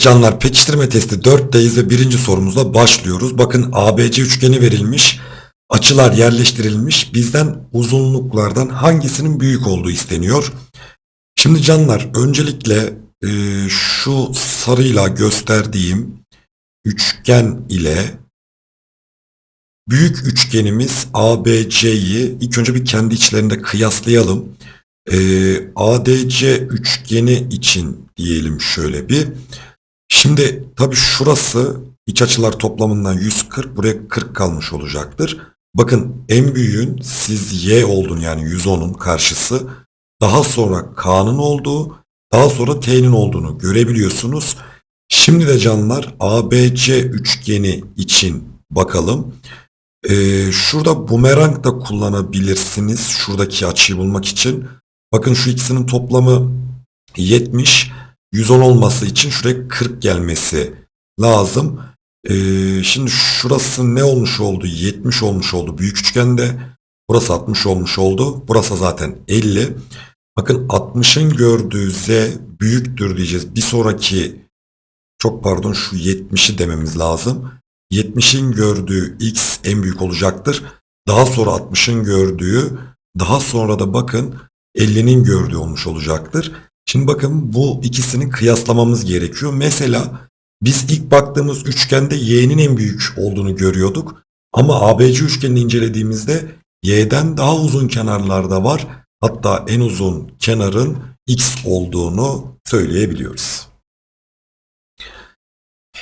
Canlar pekiştirme testi 4'teyiz ve birinci sorumuzla başlıyoruz. Bakın ABC üçgeni verilmiş. Açılar yerleştirilmiş. Bizden uzunluklardan hangisinin büyük olduğu isteniyor. Şimdi canlar öncelikle e, şu sarıyla gösterdiğim üçgen ile büyük üçgenimiz ABC'yi ilk önce bir kendi içlerinde kıyaslayalım. E, ADC üçgeni için diyelim şöyle bir. Şimdi tabii şurası iç açılar toplamından 140 buraya 40 kalmış olacaktır. Bakın en büyüğün siz y olduğunu yani 110'un karşısı daha sonra k'nın olduğu daha sonra t'nin olduğunu görebiliyorsunuz. Şimdi de canlar ABC üçgeni için bakalım. Ee, şurada bumerang da kullanabilirsiniz şuradaki açıyı bulmak için. Bakın şu ikisinin toplamı 70. 110 olması için şuraya 40 gelmesi lazım. Ee, şimdi şurası ne olmuş oldu? 70 olmuş oldu büyük üçgende. Burası 60 olmuş oldu. Burası zaten 50. Bakın 60'ın gördüğü z büyüktür diyeceğiz. Bir sonraki çok pardon şu 70'i dememiz lazım. 70'in gördüğü x en büyük olacaktır. Daha sonra 60'ın gördüğü daha sonra da bakın 50'nin gördüğü olmuş olacaktır. Şimdi bakın bu ikisini kıyaslamamız gerekiyor. Mesela biz ilk baktığımız üçgende y'nin en büyük olduğunu görüyorduk. Ama ABC üçgenini incelediğimizde y'den daha uzun kenarlarda var. Hatta en uzun kenarın x olduğunu söyleyebiliyoruz.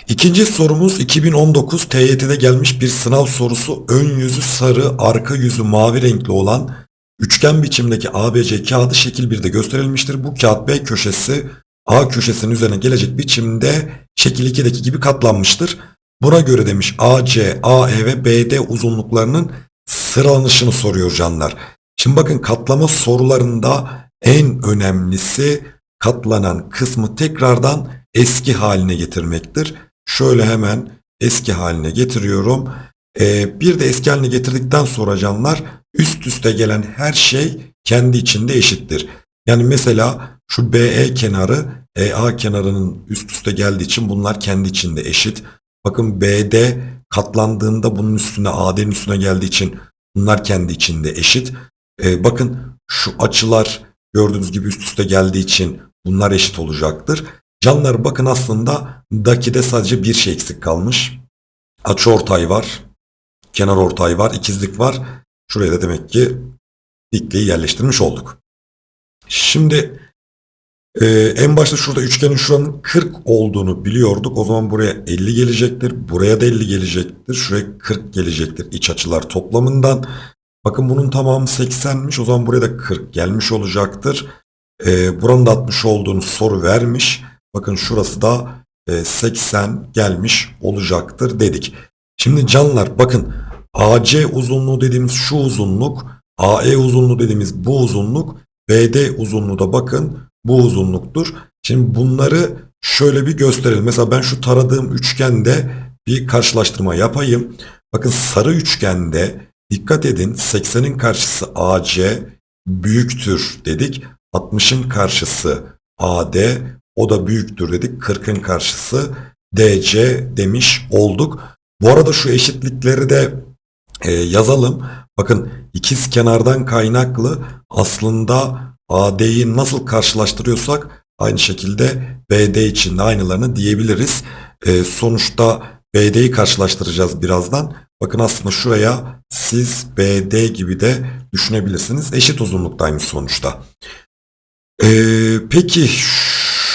İkinci sorumuz 2019 TYT'de gelmiş bir sınav sorusu. Ön yüzü sarı, arka yüzü mavi renkli olan üçgen biçimdeki ABC kağıdı şekil 1'de gösterilmiştir. Bu kağıt B köşesi A köşesinin üzerine gelecek biçimde şekil 2'deki gibi katlanmıştır. Buna göre demiş AC, AE ve BD uzunluklarının sıralanışını soruyor canlar. Şimdi bakın katlama sorularında en önemlisi katlanan kısmı tekrardan eski haline getirmektir. Şöyle hemen eski haline getiriyorum. Ee, bir de eski haline getirdikten sonra canlar üst üste gelen her şey kendi içinde eşittir. Yani mesela şu BE kenarı EA kenarının üst üste geldiği için bunlar kendi içinde eşit. Bakın BD katlandığında bunun üstüne AD'nin üstüne geldiği için bunlar kendi içinde eşit. Ee, bakın şu açılar gördüğünüz gibi üst üste geldiği için bunlar eşit olacaktır. Canlar bakın aslında dakide sadece bir şey eksik kalmış. Açı ortay var. Kenar ortay var. ikizlik var. Şuraya da demek ki dikliği yerleştirmiş olduk. Şimdi e, en başta şurada üçgenin şuranın 40 olduğunu biliyorduk. O zaman buraya 50 gelecektir. Buraya da 50 gelecektir. Şuraya 40 gelecektir iç açılar toplamından. Bakın bunun tamamı 80'miş. O zaman buraya da 40 gelmiş olacaktır. E, buranın da 60 olduğunu soru vermiş. Bakın şurası da e, 80 gelmiş olacaktır dedik. Şimdi canlar bakın AC uzunluğu dediğimiz şu uzunluk, AE uzunluğu dediğimiz bu uzunluk, BD uzunluğu da bakın bu uzunluktur. Şimdi bunları şöyle bir gösterelim. Mesela ben şu taradığım üçgende bir karşılaştırma yapayım. Bakın sarı üçgende dikkat edin 80'in karşısı AC büyüktür dedik. 60'ın karşısı AD o da büyüktür dedik. 40'ın karşısı DC demiş olduk. Bu arada şu eşitlikleri de e, yazalım. Bakın ikiz kenardan kaynaklı aslında AD'yi nasıl karşılaştırıyorsak aynı şekilde BD için de aynılarını diyebiliriz. E, sonuçta BD'yi karşılaştıracağız birazdan. Bakın aslında şuraya siz BD gibi de düşünebilirsiniz. Eşit uzunluktaymış sonuçta. E, peki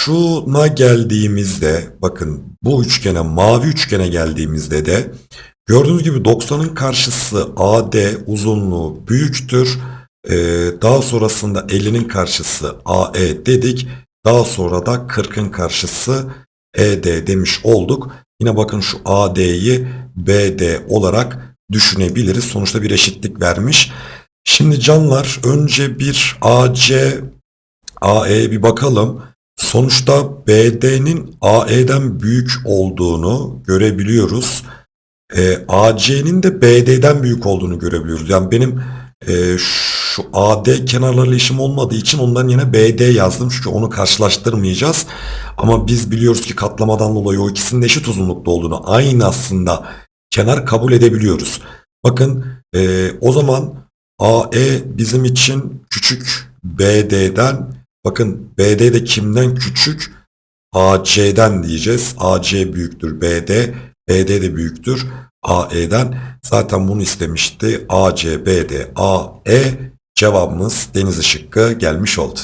şuna geldiğimizde bakın bu üçgene mavi üçgene geldiğimizde de gördüğünüz gibi 90'ın karşısı AD uzunluğu büyüktür. Ee, daha sonrasında 50'nin karşısı AE dedik. Daha sonra da 40'ın karşısı ED demiş olduk. Yine bakın şu AD'yi BD olarak düşünebiliriz. Sonuçta bir eşitlik vermiş. Şimdi canlar önce bir AC AE bir bakalım. Sonuçta BD'nin AE'den büyük olduğunu görebiliyoruz. E, AC'nin de BD'den büyük olduğunu görebiliyoruz. Yani benim Ee, şu AD kenarlarıyla işim olmadığı için ondan yine BD yazdım. Çünkü onu karşılaştırmayacağız. Ama biz biliyoruz ki katlamadan dolayı o ikisinin eşit uzunlukta olduğunu aynı aslında kenar kabul edebiliyoruz. Bakın e, o zaman AE bizim için küçük BD'den bakın BD de kimden küçük? AC'den diyeceğiz. AC büyüktür BD. BD de büyüktür AE'den. Zaten bunu istemişti. AC, BD, AE cevabımız deniz şıkkı gelmiş oldu.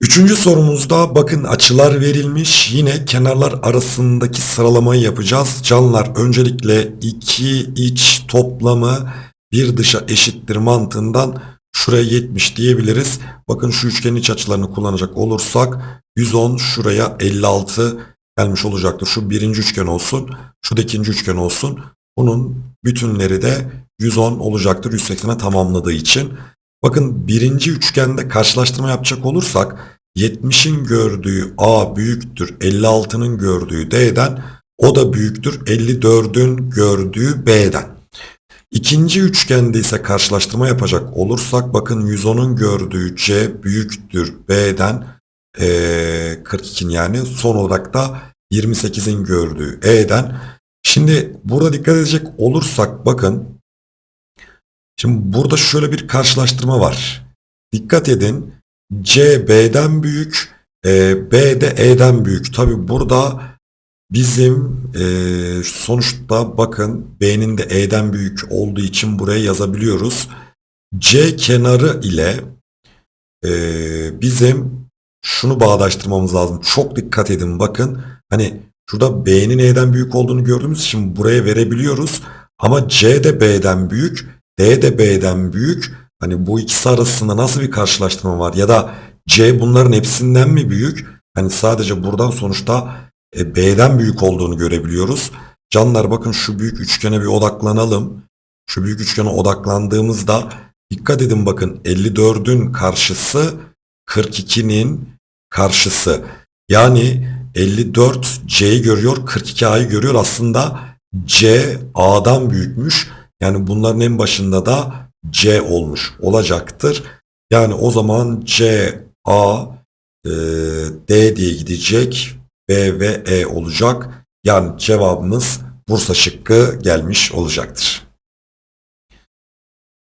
Üçüncü sorumuzda bakın açılar verilmiş. Yine kenarlar arasındaki sıralamayı yapacağız. Canlar öncelikle iki iç toplamı bir dışa eşittir mantığından şuraya 70 diyebiliriz. Bakın şu üçgenin iç açılarını kullanacak olursak 110 şuraya 56 gelmiş olacaktır. Şu birinci üçgen olsun. Şu da ikinci üçgen olsun. Bunun bütünleri de 110 olacaktır 180'e tamamladığı için. Bakın birinci üçgende karşılaştırma yapacak olursak 70'in gördüğü A büyüktür 56'nın gördüğü D'den o da büyüktür 54'ün gördüğü B'den. İkinci üçgende ise karşılaştırma yapacak olursak bakın 110'un gördüğü C büyüktür B'den e, 42'nin yani son olarak da 28'in gördüğü E'den. Şimdi burada dikkat edecek olursak bakın şimdi burada şöyle bir karşılaştırma var. Dikkat edin C B'den büyük e, B de E'den büyük. Tabi burada bizim e, sonuçta bakın B'nin de E'den büyük olduğu için buraya yazabiliyoruz. C kenarı ile e, bizim şunu bağdaştırmamız lazım. Çok dikkat edin bakın. Hani şurada B'nin E'den büyük olduğunu gördüğümüz için buraya verebiliyoruz. Ama C de B'den büyük, D de B'den büyük. Hani bu ikisi arasında nasıl bir karşılaştırma var? Ya da C bunların hepsinden mi büyük? Hani sadece buradan sonuçta e, B'den büyük olduğunu görebiliyoruz. Canlar bakın şu büyük üçgene bir odaklanalım. Şu büyük üçgene odaklandığımızda dikkat edin bakın 54'ün karşısı 42'nin karşısı. Yani 54 C'yi görüyor, 42 A'yı görüyor. Aslında C A'dan büyükmüş. Yani bunların en başında da C olmuş olacaktır. Yani o zaman C, A, e, D diye gidecek. B ve E olacak. Yani cevabımız Bursa şıkkı gelmiş olacaktır.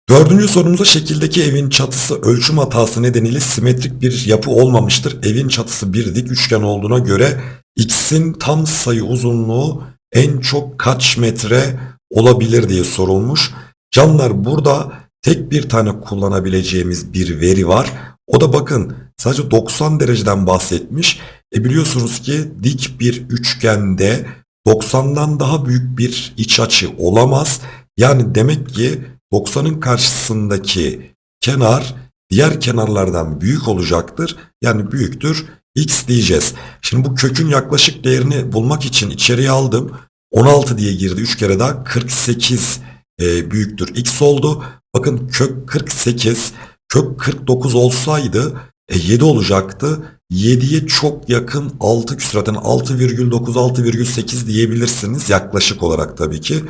Dördüncü sorumuza şekildeki evin çatısı ölçüm hatası nedeniyle simetrik bir yapı olmamıştır. Evin çatısı bir dik üçgen olduğuna göre x'in tam sayı uzunluğu en çok kaç metre olabilir diye sorulmuş. Canlar burada tek bir tane kullanabileceğimiz bir veri var. O da bakın sadece 90 dereceden bahsetmiş. E biliyorsunuz ki dik bir üçgende 90'dan daha büyük bir iç açı olamaz. Yani demek ki 90'ın karşısındaki kenar diğer kenarlardan büyük olacaktır. Yani büyüktür x diyeceğiz. Şimdi bu kökün yaklaşık değerini bulmak için içeriye aldım. 16 diye girdi 3 kere daha 48 e, büyüktür x oldu. Bakın kök 48 kök 49 olsaydı e, 7 olacaktı. 7'ye çok yakın 6 küsurat yani 6,9 6,8 diyebilirsiniz yaklaşık olarak tabii ki.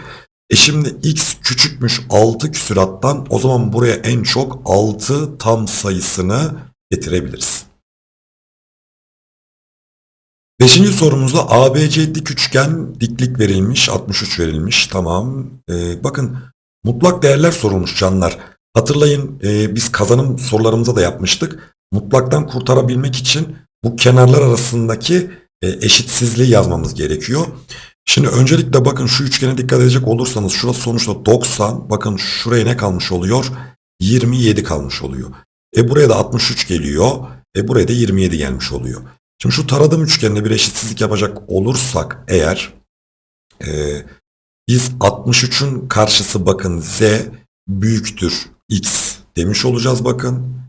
E şimdi x küçükmüş 6 küsurattan o zaman buraya en çok 6 tam sayısını getirebiliriz. Beşinci sorumuzda ABC dik üçgen diklik verilmiş 63 verilmiş tamam. Ee, bakın mutlak değerler sorulmuş canlar. Hatırlayın e, biz kazanım sorularımıza da yapmıştık. Mutlaktan kurtarabilmek için bu kenarlar arasındaki e, eşitsizliği yazmamız gerekiyor. Şimdi öncelikle bakın şu üçgene dikkat edecek olursanız şurası sonuçta 90. Bakın şuraya ne kalmış oluyor? 27 kalmış oluyor. E buraya da 63 geliyor. E buraya da 27 gelmiş oluyor. Şimdi şu taradığım üçgende bir eşitsizlik yapacak olursak eğer e, biz 63'ün karşısı bakın z büyüktür x demiş olacağız bakın.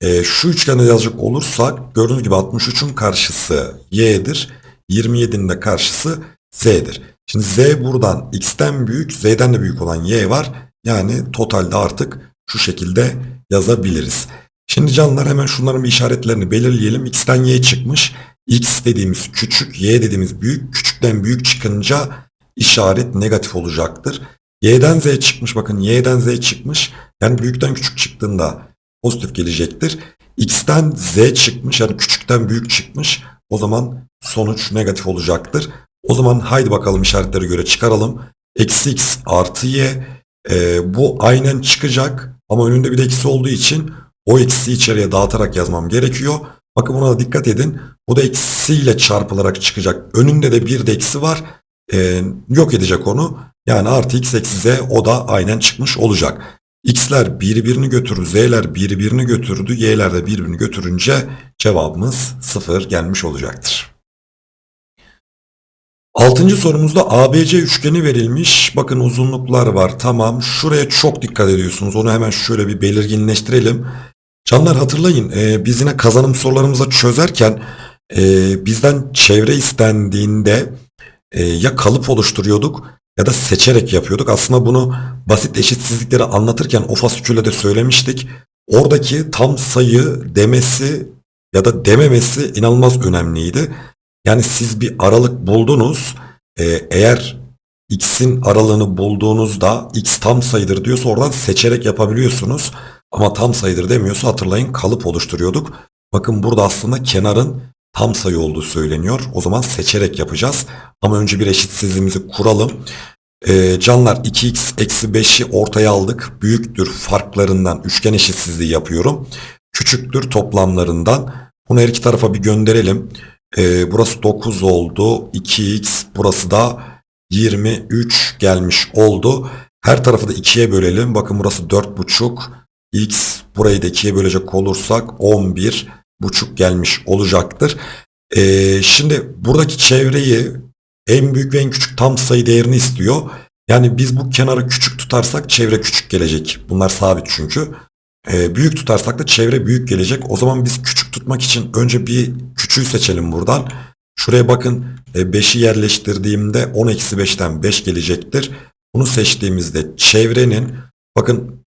E, şu üçgende yazacak olursak gördüğünüz gibi 63'ün karşısı y'dir. 27'nin de karşısı z'dir. Şimdi z buradan x'ten büyük, z'den de büyük olan y var. Yani totalde artık şu şekilde yazabiliriz. Şimdi canlar hemen şunların bir işaretlerini belirleyelim. x'ten y çıkmış. x dediğimiz küçük, y dediğimiz büyük. Küçükten büyük çıkınca işaret negatif olacaktır. Y'den Z çıkmış bakın Y'den Z çıkmış. Yani büyükten küçük çıktığında pozitif gelecektir. X'ten Z çıkmış yani küçükten büyük çıkmış. O zaman sonuç negatif olacaktır. O zaman haydi bakalım işaretleri göre çıkaralım. Eksi X artı Y. Ee, bu aynen çıkacak ama önünde bir de eksi olduğu için o eksiyi içeriye dağıtarak yazmam gerekiyor. Bakın buna da dikkat edin. Bu da eksiyle çarpılarak çıkacak. Önünde de bir de eksi var. Ee, yok edecek onu. Yani artı x eksi z o da aynen çıkmış olacak. X'ler birbirini götürür, Z'ler birbirini götürdü, Y'ler de birbirini götürünce cevabımız 0 gelmiş olacaktır. Altıncı sorumuzda ABC üçgeni verilmiş. Bakın uzunluklar var. Tamam. Şuraya çok dikkat ediyorsunuz. Onu hemen şöyle bir belirginleştirelim. Canlar hatırlayın. e, biz yine kazanım sorularımızı çözerken e, bizden çevre istendiğinde e, ya kalıp oluşturuyorduk ya da seçerek yapıyorduk. Aslında bunu basit eşitsizlikleri anlatırken o fasikülle de söylemiştik. Oradaki tam sayı demesi ya da dememesi inanılmaz önemliydi. Yani siz bir aralık buldunuz. Ee, eğer x'in aralığını bulduğunuzda x tam sayıdır diyorsa oradan seçerek yapabiliyorsunuz. Ama tam sayıdır demiyorsa hatırlayın kalıp oluşturuyorduk. Bakın burada aslında kenarın tam sayı olduğu söyleniyor. O zaman seçerek yapacağız. Ama önce bir eşitsizliğimizi kuralım. Ee, canlar 2x eksi 5'i ortaya aldık. Büyüktür farklarından üçgen eşitsizliği yapıyorum. Küçüktür toplamlarından. Bunu her iki tarafa bir gönderelim. Ee, burası 9 oldu. 2x burası da 23 gelmiş oldu. Her tarafı da 2'ye bölelim. Bakın burası 4,5. X burayı da 2'ye bölecek olursak 11 buçuk gelmiş olacaktır. Ee, şimdi buradaki çevreyi en büyük ve en küçük tam sayı değerini istiyor. Yani biz bu kenarı küçük tutarsak çevre küçük gelecek. Bunlar sabit çünkü. Ee, büyük tutarsak da çevre büyük gelecek. O zaman biz küçük tutmak için önce bir küçüğü seçelim buradan. Şuraya bakın 5'i yerleştirdiğimde 10 eksi 5'ten 5 gelecektir. Bunu seçtiğimizde çevrenin bakın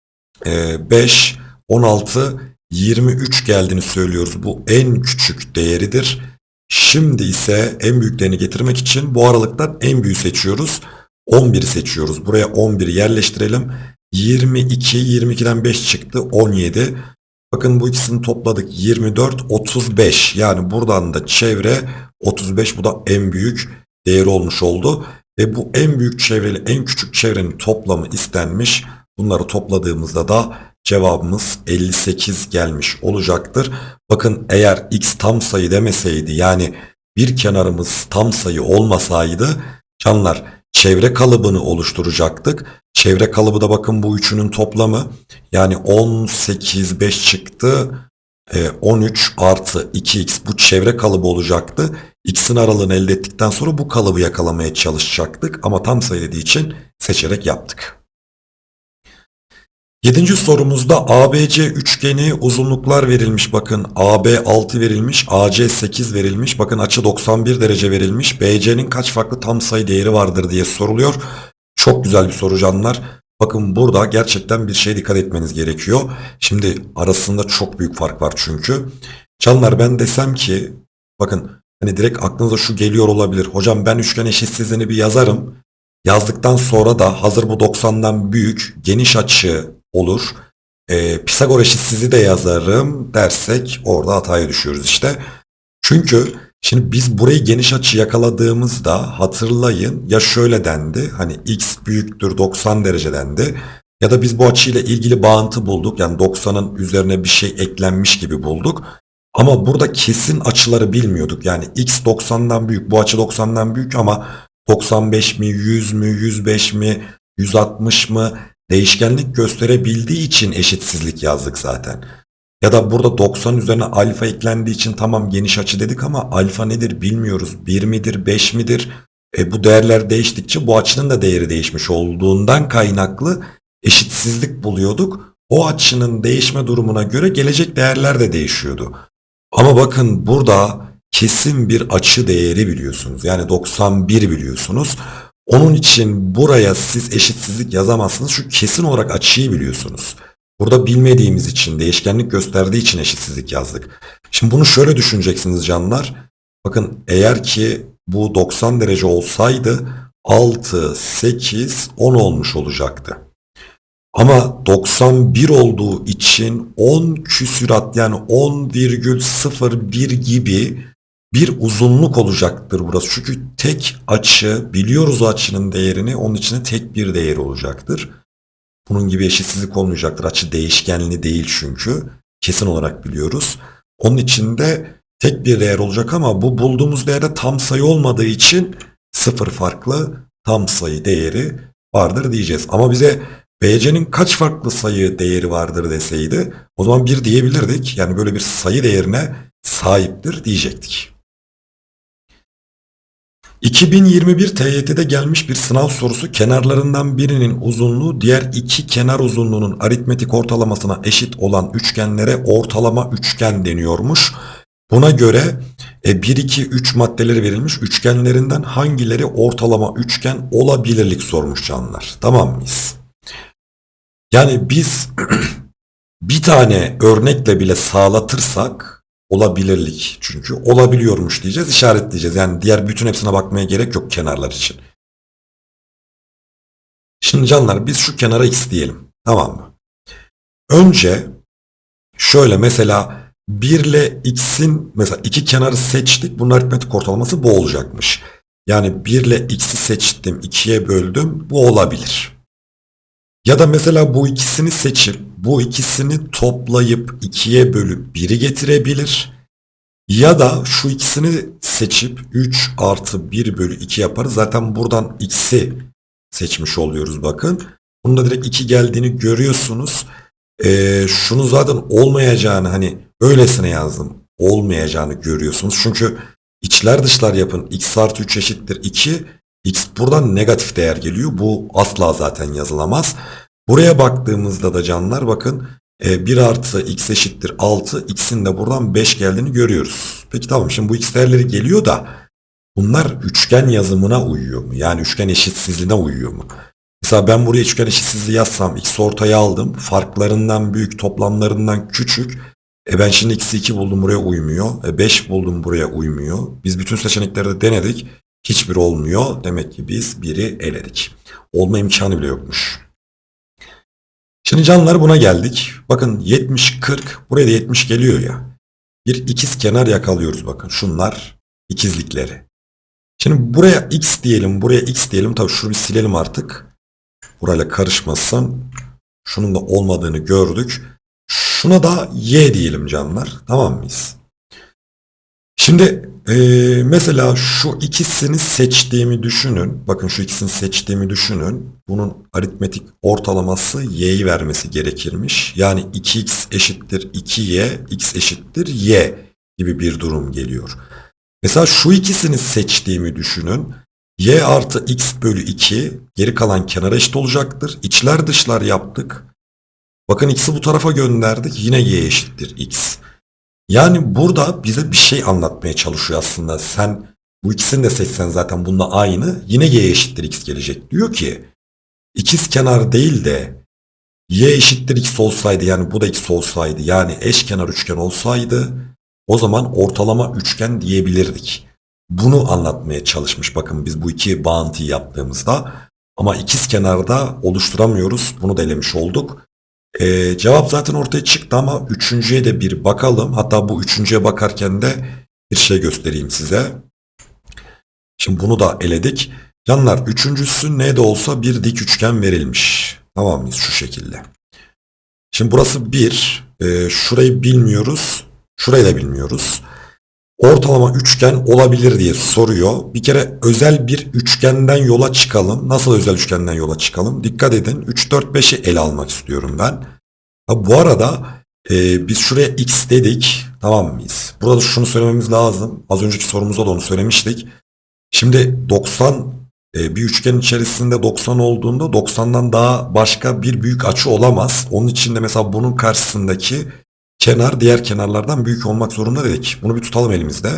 5, 16, 23 geldiğini söylüyoruz. Bu en küçük değeridir. Şimdi ise en büyüklerini getirmek için bu aralıktan en büyüğü seçiyoruz. 11'i seçiyoruz. Buraya 11'i yerleştirelim. 22, 22'den 5 çıktı. 17. Bakın bu ikisini topladık. 24, 35. Yani buradan da çevre 35. Bu da en büyük değeri olmuş oldu. Ve bu en büyük çevreli en küçük çevrenin toplamı istenmiş. Bunları topladığımızda da cevabımız 58 gelmiş olacaktır. Bakın eğer x tam sayı demeseydi yani bir kenarımız tam sayı olmasaydı canlar çevre kalıbını oluşturacaktık. Çevre kalıbı da bakın bu üçünün toplamı yani 18 5 çıktı. 13 artı 2x bu çevre kalıbı olacaktı. X'in aralığını elde ettikten sonra bu kalıbı yakalamaya çalışacaktık ama tam sayı dediği için seçerek yaptık. Yedinci sorumuzda ABC üçgeni uzunluklar verilmiş. Bakın AB 6 verilmiş, AC 8 verilmiş. Bakın açı 91 derece verilmiş. BC'nin kaç farklı tam sayı değeri vardır diye soruluyor. Çok güzel bir soru canlar. Bakın burada gerçekten bir şeye dikkat etmeniz gerekiyor. Şimdi arasında çok büyük fark var çünkü. Canlar ben desem ki bakın hani direkt aklınıza şu geliyor olabilir. Hocam ben üçgen eşitsizliğini bir yazarım. Yazdıktan sonra da hazır bu 90'dan büyük geniş açı olur. E, Pisagor eşitsizliği de yazarım dersek orada hataya düşüyoruz işte. Çünkü şimdi biz burayı geniş açı yakaladığımızda hatırlayın ya şöyle dendi hani x büyüktür 90 derece dendi. Ya da biz bu açıyla ilgili bağıntı bulduk. Yani 90'ın üzerine bir şey eklenmiş gibi bulduk. Ama burada kesin açıları bilmiyorduk. Yani x 90'dan büyük, bu açı 90'dan büyük ama 95 mi, 100 mü, 105 mi, 160 mı değişkenlik gösterebildiği için eşitsizlik yazdık zaten. Ya da burada 90 üzerine alfa eklendiği için tamam geniş açı dedik ama alfa nedir bilmiyoruz. 1 midir 5 midir? E, bu değerler değiştikçe bu açının da değeri değişmiş olduğundan kaynaklı eşitsizlik buluyorduk. O açının değişme durumuna göre gelecek değerler de değişiyordu. Ama bakın burada kesin bir açı değeri biliyorsunuz. Yani 91 biliyorsunuz. Onun için buraya siz eşitsizlik yazamazsınız. Şu kesin olarak açıyı biliyorsunuz. Burada bilmediğimiz için, değişkenlik gösterdiği için eşitsizlik yazdık. Şimdi bunu şöyle düşüneceksiniz canlar. Bakın eğer ki bu 90 derece olsaydı 6, 8, 10 olmuş olacaktı. Ama 91 olduğu için 10 küsürat yani 10,01 gibi bir uzunluk olacaktır burası. Çünkü tek açı biliyoruz açının değerini onun içinde tek bir değeri olacaktır. Bunun gibi eşitsizlik olmayacaktır. Açı değişkenli değil çünkü. Kesin olarak biliyoruz. Onun içinde tek bir değer olacak ama bu bulduğumuz değerde tam sayı olmadığı için sıfır farklı tam sayı değeri vardır diyeceğiz. Ama bize BC'nin kaç farklı sayı değeri vardır deseydi o zaman bir diyebilirdik. Yani böyle bir sayı değerine sahiptir diyecektik. 2021 TYT'de gelmiş bir sınav sorusu kenarlarından birinin uzunluğu diğer iki kenar uzunluğunun aritmetik ortalamasına eşit olan üçgenlere ortalama üçgen deniyormuş. Buna göre e, 1, 2, 3 maddeleri verilmiş. Üçgenlerinden hangileri ortalama üçgen olabilirlik sormuş canlar. Tamam mıyız? Yani biz bir tane örnekle bile sağlatırsak olabilirlik çünkü olabiliyormuş diyeceğiz işaretleyeceğiz. Yani diğer bütün hepsine bakmaya gerek yok kenarlar için. Şimdi canlar biz şu kenara x diyelim. Tamam mı? Önce şöyle mesela 1 ile x'in mesela iki kenarı seçtik. Bunun aritmetik ortalaması bu olacakmış. Yani 1 ile x'i seçtim, 2'ye böldüm. Bu olabilir. Ya da mesela bu ikisini seçip bu ikisini toplayıp 2'ye bölüp 1'i getirebilir. Ya da şu ikisini seçip 3 artı 1 bölü 2 yaparız. Zaten buradan x'i seçmiş oluyoruz bakın. Bunda direkt 2 geldiğini görüyorsunuz. Ee, şunu zaten olmayacağını hani öylesine yazdım. Olmayacağını görüyorsunuz. Çünkü içler dışlar yapın. x artı 3 eşittir 2. x buradan negatif değer geliyor. Bu asla zaten yazılamaz. Buraya baktığımızda da canlar bakın 1 artı x eşittir 6. x'in de buradan 5 geldiğini görüyoruz. Peki tamam şimdi bu x değerleri geliyor da bunlar üçgen yazımına uyuyor mu? Yani üçgen eşitsizliğine uyuyor mu? Mesela ben buraya üçgen eşitsizliği yazsam x ortaya aldım. Farklarından büyük toplamlarından küçük. E ben şimdi x'i 2 buldum buraya uymuyor. E 5 buldum buraya uymuyor. Biz bütün seçenekleri de denedik. Hiçbir olmuyor. Demek ki biz biri eledik. Olma imkanı bile yokmuş. Şimdi canlar buna geldik. Bakın 70 40 buraya da 70 geliyor ya. Bir ikiz kenar yakalıyoruz bakın. Şunlar ikizlikleri. Şimdi buraya x diyelim, buraya x diyelim. Tabii şunu bir silelim artık. Burayla karışmasın. Şunun da olmadığını gördük. Şuna da y diyelim canlar. Tamam mıyız? Şimdi ee, mesela şu ikisini seçtiğimi düşünün. Bakın şu ikisini seçtiğimi düşünün. Bunun aritmetik ortalaması y'yi vermesi gerekirmiş. Yani 2x eşittir 2y, x eşittir y gibi bir durum geliyor. Mesela şu ikisini seçtiğimi düşünün. y artı x bölü 2 geri kalan kenara eşit olacaktır. İçler dışlar yaptık. Bakın x'i bu tarafa gönderdik. Yine y eşittir x. Yani burada bize bir şey anlatmaya çalışıyor aslında. Sen bu ikisini de seçsen zaten bununla aynı. Yine y eşittir x gelecek. Diyor ki ikiz kenar değil de y eşittir x olsaydı yani bu da x olsaydı yani eşkenar üçgen olsaydı o zaman ortalama üçgen diyebilirdik. Bunu anlatmaya çalışmış bakın biz bu iki bağıntıyı yaptığımızda ama ikiz kenarda oluşturamıyoruz. Bunu da elemiş olduk. Ee, cevap zaten ortaya çıktı ama üçüncüye de bir bakalım. Hatta bu üçüncüye bakarken de bir şey göstereyim size. Şimdi bunu da eledik. Canlar üçüncüsü ne de olsa bir dik üçgen verilmiş. Tamam mıyız şu şekilde. Şimdi burası bir. E, şurayı bilmiyoruz. Şurayı da bilmiyoruz. Ortalama üçgen olabilir diye soruyor. Bir kere özel bir üçgenden yola çıkalım. Nasıl özel üçgenden yola çıkalım? Dikkat edin 3, 4, 5'i ele almak istiyorum ben. Ha, bu arada e, biz şuraya x dedik. Tamam mıyız? Burada şunu söylememiz lazım. Az önceki sorumuzda da onu söylemiştik. Şimdi 90 e, bir üçgen içerisinde 90 olduğunda 90'dan daha başka bir büyük açı olamaz. Onun için de mesela bunun karşısındaki kenar diğer kenarlardan büyük olmak zorunda dedik. Bunu bir tutalım elimizde.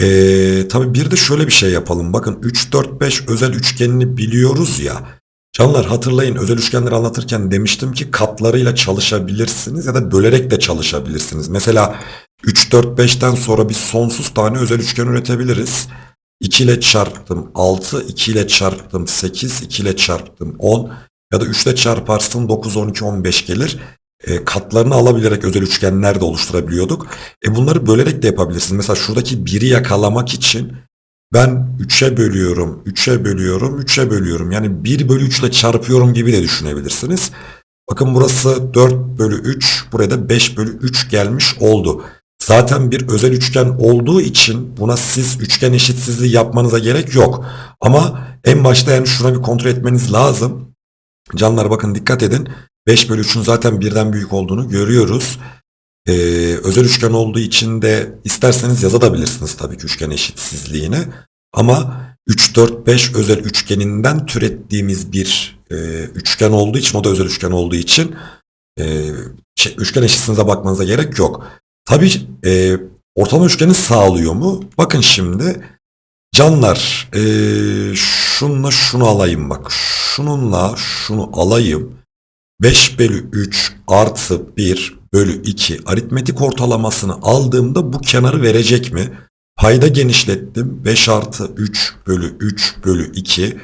Ee, tabii bir de şöyle bir şey yapalım. Bakın 3, 4, 5 özel üçgenini biliyoruz ya. Canlar hatırlayın özel üçgenleri anlatırken demiştim ki katlarıyla çalışabilirsiniz ya da bölerek de çalışabilirsiniz. Mesela 3, 4, 5'ten sonra bir sonsuz tane özel üçgen üretebiliriz. 2 ile çarptım 6, 2 ile çarptım 8, 2 ile çarptım 10 ya da 3 ile çarparsın 9, 12, 15 gelir. E, katlarını alabilerek özel üçgenler de oluşturabiliyorduk. E, bunları bölerek de yapabilirsiniz. Mesela şuradaki 1'i yakalamak için ben 3'e bölüyorum, 3'e bölüyorum, 3'e bölüyorum. Yani 1 bölü 3 ile çarpıyorum gibi de düşünebilirsiniz. Bakın burası 4 bölü 3, buraya da 5 bölü 3 gelmiş oldu. Zaten bir özel üçgen olduğu için buna siz üçgen eşitsizliği yapmanıza gerek yok. Ama en başta yani şuna bir kontrol etmeniz lazım. Canlar bakın dikkat edin. 5 bölü 3'ün zaten birden büyük olduğunu görüyoruz. Ee, özel üçgen olduğu için de isterseniz yazabilirsiniz tabii ki üçgen eşitsizliğini. Ama 3, 4, 5 özel üçgeninden türettiğimiz bir e, üçgen olduğu için o da özel üçgen olduğu için e, şey, üçgen eşitsizliğinize bakmanıza gerek yok. Tabii e, ortalama üçgeni sağlıyor mu? Bakın şimdi canlar e, şununla şunu alayım bak. Şununla şunu alayım. 5 bölü 3 artı 1 bölü 2 aritmetik ortalamasını aldığımda bu kenarı verecek mi? Payda genişlettim. 5 artı 3 bölü 3 bölü 2.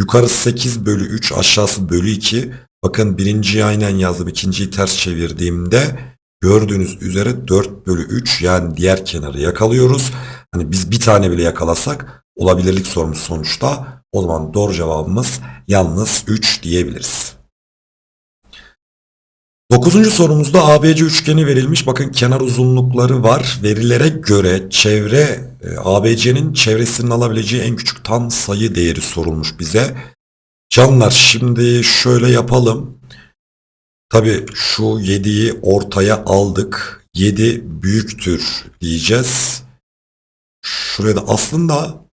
Yukarısı 8 bölü 3 aşağısı bölü 2. Bakın birinciyi aynen yazdım. ikinciyi ters çevirdiğimde gördüğünüz üzere 4 bölü 3 yani diğer kenarı yakalıyoruz. Hani biz bir tane bile yakalasak olabilirlik sorumuz sonuçta. O zaman doğru cevabımız yalnız 3 diyebiliriz. Dokuzuncu sorumuzda ABC üçgeni verilmiş. Bakın kenar uzunlukları var. Verilere göre çevre e, ABC'nin çevresinin alabileceği en küçük tam sayı değeri sorulmuş bize. Canlar şimdi şöyle yapalım. Tabi şu 7'yi ortaya aldık. 7 büyüktür diyeceğiz. Şuraya da aslında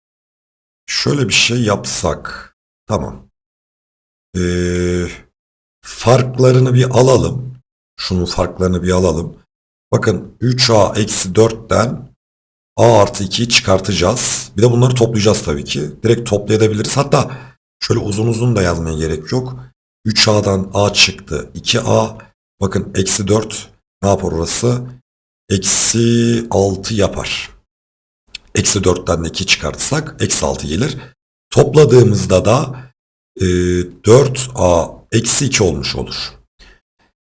şöyle bir şey yapsak. Tamam. Eee farklarını bir alalım. Şunun farklarını bir alalım. Bakın 3a eksi 4'ten a artı 2'yi çıkartacağız. Bir de bunları toplayacağız tabii ki. Direkt toplayabiliriz. Hatta şöyle uzun uzun da yazmaya gerek yok. 3a'dan a çıktı. 2a bakın eksi 4 ne yapar orası? Eksi 6 yapar. Eksi 4'ten de 2 çıkartsak eksi 6 gelir. Topladığımızda da e, 4a eksi 2 olmuş olur.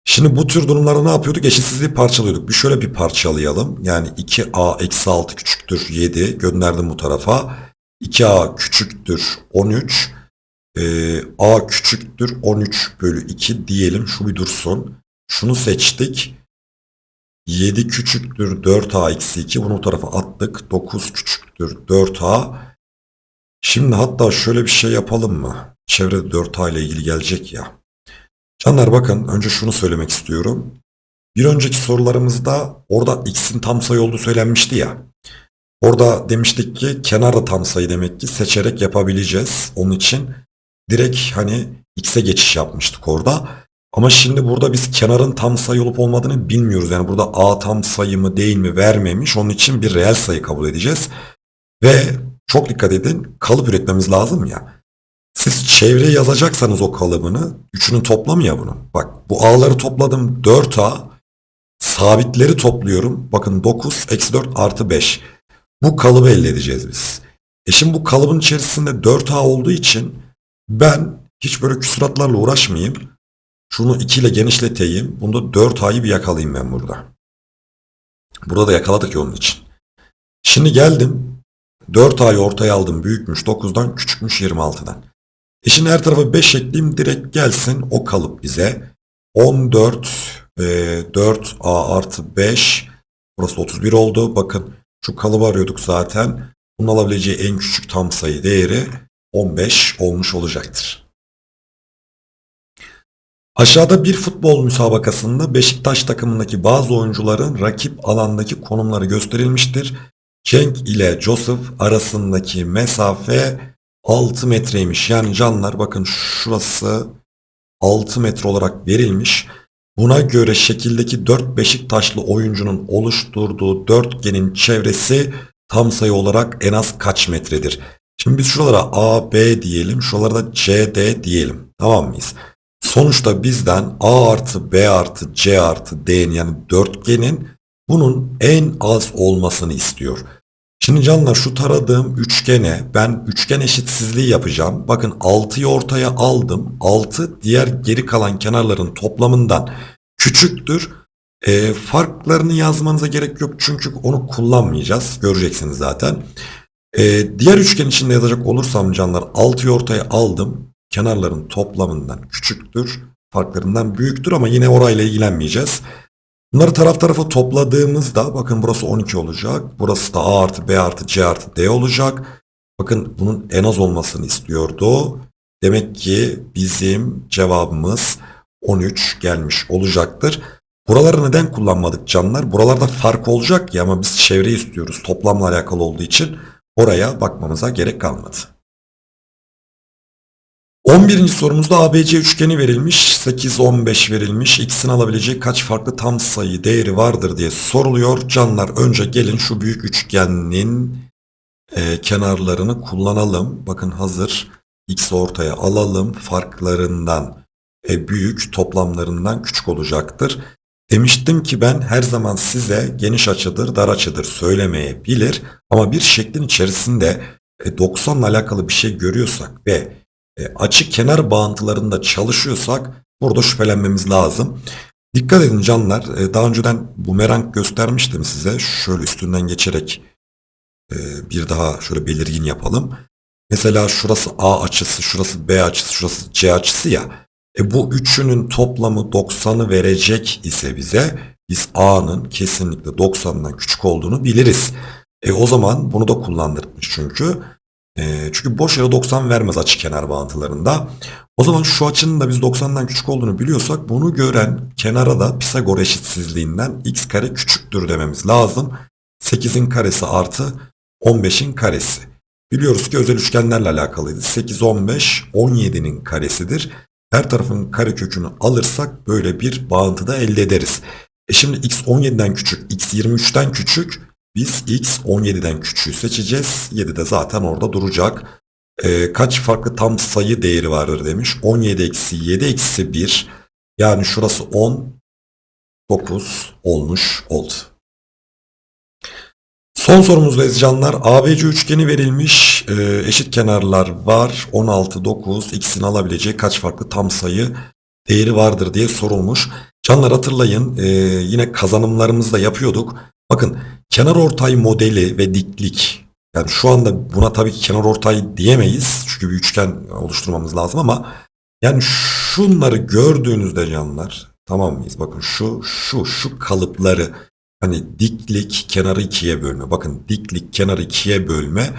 Şimdi bu tür durumlarda ne yapıyorduk? Eşitsizliği parçalıyorduk. Bir şöyle bir parçalayalım. Yani 2a eksi 6 küçüktür 7. Gönderdim bu tarafa. 2a küçüktür 13. Ee, a küçüktür 13 bölü 2 diyelim. Şu bir dursun. Şunu seçtik. 7 küçüktür 4a eksi 2. Bunu bu tarafa attık. 9 küçüktür 4a. Şimdi hatta şöyle bir şey yapalım mı? Çevrede 4a ile ilgili gelecek ya. Canlar bakın önce şunu söylemek istiyorum. Bir önceki sorularımızda orada x'in tam sayı olduğu söylenmişti ya. Orada demiştik ki kenar tam sayı demek ki seçerek yapabileceğiz. Onun için direkt hani x'e geçiş yapmıştık orada. Ama şimdi burada biz kenarın tam sayı olup olmadığını bilmiyoruz. Yani burada a tam sayı mı değil mi vermemiş. Onun için bir reel sayı kabul edeceğiz. Ve çok dikkat edin kalıp üretmemiz lazım ya. Siz çevreye yazacaksanız o kalıbını, üçünün toplamı ya bunu. Bak bu a'ları topladım 4a, sabitleri topluyorum. Bakın 9, eksi 4 artı 5. Bu kalıbı elde edeceğiz biz. E şimdi bu kalıbın içerisinde 4a olduğu için ben hiç böyle küsuratlarla uğraşmayayım. Şunu 2 ile genişleteyim. Bunda 4a'yı bir yakalayayım ben burada. Burada da yakaladık ya onun için. Şimdi geldim. 4a'yı ortaya aldım. Büyükmüş 9'dan, küçükmüş 26'dan. E şimdi her tarafa 5 ekleyeyim direkt gelsin o kalıp bize. 14 e, 4a artı 5 burası 31 oldu. Bakın şu kalıbı arıyorduk zaten. Bunun alabileceği en küçük tam sayı değeri 15 olmuş olacaktır. Aşağıda bir futbol müsabakasında Beşiktaş takımındaki bazı oyuncuların rakip alandaki konumları gösterilmiştir. Cenk ile Joseph arasındaki mesafe 6 metreymiş. Yani canlar bakın şurası 6 metre olarak verilmiş. Buna göre şekildeki 4 Beşiktaşlı oyuncunun oluşturduğu dörtgenin çevresi tam sayı olarak en az kaç metredir? Şimdi biz şuralara A, B diyelim. Şuralara C, D diyelim. Tamam mıyız? Sonuçta bizden A artı B artı C artı D'nin yani dörtgenin bunun en az olmasını istiyor. Şimdi canlar şu taradığım üçgene ben üçgen eşitsizliği yapacağım. Bakın 6'yı ortaya aldım. 6 diğer geri kalan kenarların toplamından küçüktür. E, farklarını yazmanıza gerek yok çünkü onu kullanmayacağız. Göreceksiniz zaten. E, diğer üçgen içinde yazacak olursam canlar 6'yı ortaya aldım. Kenarların toplamından küçüktür. Farklarından büyüktür ama yine orayla ilgilenmeyeceğiz. Bunları taraf tarafa topladığımızda bakın burası 12 olacak. Burası da A artı B artı C artı D olacak. Bakın bunun en az olmasını istiyordu. Demek ki bizim cevabımız 13 gelmiş olacaktır. Buraları neden kullanmadık canlar? Buralarda fark olacak ya ama biz çevre istiyoruz toplamla alakalı olduğu için oraya bakmamıza gerek kalmadı. 11. sorumuzda ABC üçgeni verilmiş. 8, 15 verilmiş. X'in alabileceği kaç farklı tam sayı değeri vardır diye soruluyor. Canlar önce gelin şu büyük üçgenin e, kenarlarını kullanalım. Bakın hazır. X ortaya alalım. Farklarından e, büyük toplamlarından küçük olacaktır. Demiştim ki ben her zaman size geniş açıdır, dar açıdır söylemeyebilir. Ama bir şeklin içerisinde e, 90 ile alakalı bir şey görüyorsak ve e, açı kenar bağıntılarında çalışıyorsak burada şüphelenmemiz lazım. Dikkat edin canlar. e, Daha önceden bumerang göstermiştim size. Şöyle üstünden geçerek e, bir daha şöyle belirgin yapalım. Mesela şurası A açısı, şurası B açısı, şurası C açısı ya. E bu üçünün toplamı 90'ı verecek ise bize biz A'nın kesinlikle 90'dan küçük olduğunu biliriz. E o zaman bunu da kullandırmış çünkü. E, çünkü boş yere 90 vermez açı kenar bağıntılarında. O zaman şu açının da biz 90'dan küçük olduğunu biliyorsak bunu gören kenara da Pisagor eşitsizliğinden x kare küçüktür dememiz lazım. 8'in karesi artı 15'in karesi. Biliyoruz ki özel üçgenlerle alakalıydı. 8, 15, 17'nin karesidir. Her tarafın kare kökünü alırsak böyle bir bağıntı da elde ederiz. E şimdi x 17'den küçük, x 23'ten küçük. Biz x 17'den küçüğü seçeceğiz. 7 de zaten orada duracak. E, kaç farklı tam sayı değeri vardır demiş. 17 eksi 7 eksi 1. Yani şurası 10, 9 olmuş oldu. Son sorumuzdayız canlar. ABC üçgeni verilmiş. Ee, eşit kenarlar var. 16, 9. X'in alabileceği kaç farklı tam sayı değeri vardır diye sorulmuş. Canlar hatırlayın. ee, yine kazanımlarımızda yapıyorduk. Bakın kenar ortay modeli ve diklik. Yani şu anda buna tabii ki kenar ortay diyemeyiz. Çünkü bir üçgen oluşturmamız lazım ama yani şunları gördüğünüzde canlar tamam mıyız? Bakın şu şu şu kalıpları Hani diklik kenarı ikiye bölme. Bakın diklik kenarı ikiye bölme.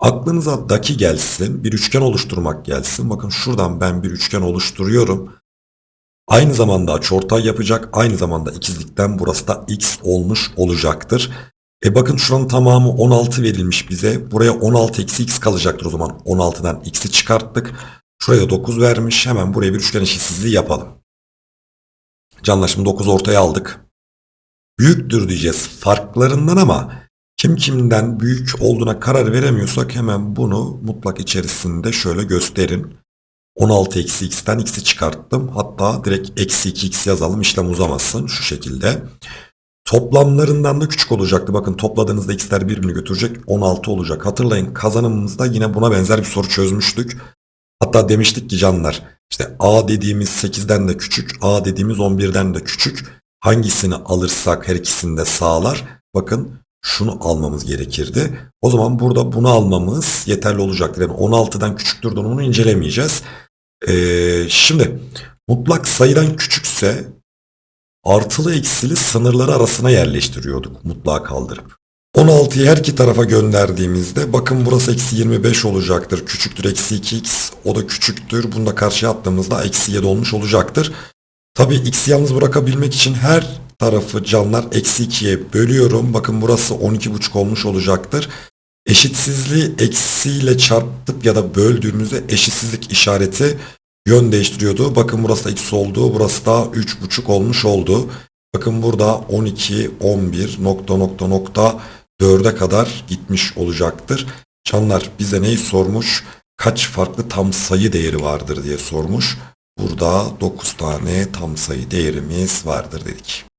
Aklınıza daki gelsin. Bir üçgen oluşturmak gelsin. Bakın şuradan ben bir üçgen oluşturuyorum. Aynı zamanda açıortay yapacak. Aynı zamanda ikizlikten burası da x olmuş olacaktır. E bakın şuranın tamamı 16 verilmiş bize. Buraya 16 eksi x kalacaktır o zaman. 16'dan x'i çıkarttık. Şuraya 9 vermiş. Hemen buraya bir üçgen eşitsizliği yapalım. Canlar şimdi 9 ortaya aldık büyüktür diyeceğiz farklarından ama kim kimden büyük olduğuna karar veremiyorsak hemen bunu mutlak içerisinde şöyle gösterin. 16 eksi x'ten x'i çıkarttım. Hatta direkt eksi 2x yazalım işlem uzamasın şu şekilde. Toplamlarından da küçük olacaktı. Bakın topladığınızda x'ler birbirini götürecek 16 olacak. Hatırlayın kazanımımızda yine buna benzer bir soru çözmüştük. Hatta demiştik ki canlar işte a dediğimiz 8'den de küçük, a dediğimiz 11'den de küçük. Hangisini alırsak her ikisini de sağlar. Bakın şunu almamız gerekirdi. O zaman burada bunu almamız yeterli olacaktır. Yani 16'dan küçüktür onu incelemeyeceğiz. Ee, şimdi mutlak sayıdan küçükse artılı eksili sınırları arasına yerleştiriyorduk mutlağı kaldırıp. 16'yı her iki tarafa gönderdiğimizde bakın burası eksi 25 olacaktır. Küçüktür eksi 2x o da küçüktür. Bunu da karşıya attığımızda eksi 7 olmuş olacaktır. Tabi x'i yalnız bırakabilmek için her tarafı canlar eksi 2'ye bölüyorum. Bakın burası 12,5 olmuş olacaktır. Eşitsizliği eksiyle çarptık ya da böldüğümüzde eşitsizlik işareti yön değiştiriyordu. Bakın burası eksi oldu. Burası da 3,5 olmuş oldu. Bakın burada 12, 11 nokta nokta nokta 4'e kadar gitmiş olacaktır. Canlar bize neyi sormuş? Kaç farklı tam sayı değeri vardır diye sormuş. Burada 9 tane tam sayı değerimiz vardır dedik.